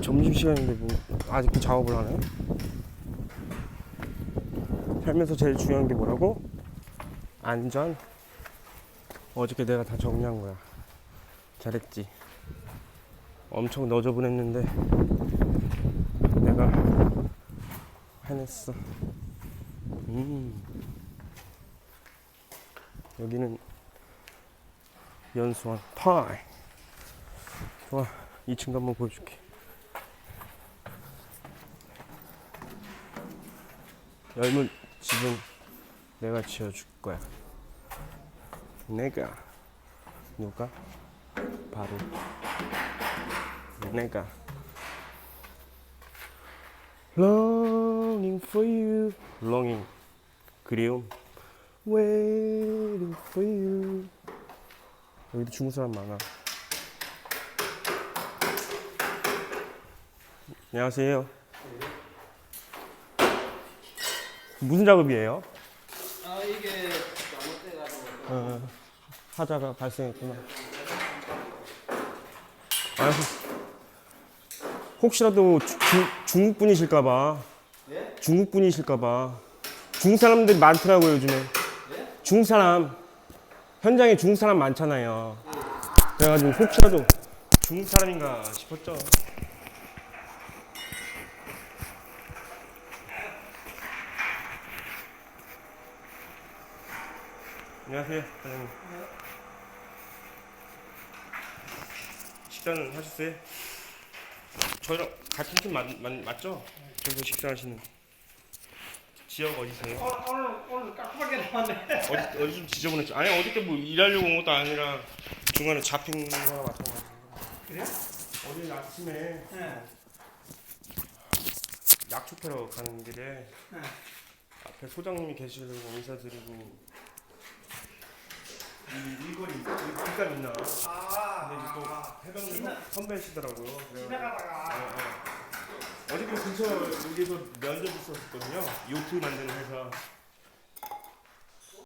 점심시간인데 뭐 아직도 작업을 하네 살면서 제일 중요한 게 뭐라고? 안전. 어저께 내가 다 정리한 거야. 잘했지. 엄청 너저분했는데 내가 해냈어. 음. 여기는 연수원. 타이. 좋아. 2층 한번 보여줄게 열문 집은 내가 지어줄 거야. 내가. 누가? 바로. 내가. Longing for you. Longing. 그리움. Waiting for you. 여기도 중국 사람 많아. 안녕하세요 무슨 작업이에요? 아 이게 잘못돼가지고 어, 하자가 발생했구나. 아, 혹시라도 주- 중국 분이실까봐. 예? 중국 분이실까봐. 중국 사람들이 많더라고요 요즘에. 예? 중국 사람 현장에 중국 사람 많잖아요. 그래가지고 혹시라도 중국 사람인가 싶었죠. 안녕하세요, 사장님. 식사는 하셨어요? 저희랑 같은 팀 맞, 맞, 맞죠? 저기서 식사하시는 지역 어디세요? 오늘 오늘 오늘 깜빡하게 나왔네. 어디 어디 좀 지저분했죠? 아니 어저께 뭐 일하려고 온 것도 아니라 중간에 잡힌 거나 마찬가지. 그래요? 어제 아침에 네. 약초 패러 가는 길에 네. 앞에 소장님이 계시려고 인사드리고 이 일거리 이 길감 있나? 근데 이제 아. 또 해병대? 선- 선배시더라고요. 지나가다가 어, 어. 어저께 근처 여기서 면접 있었거든요. 요트 만드는 회사.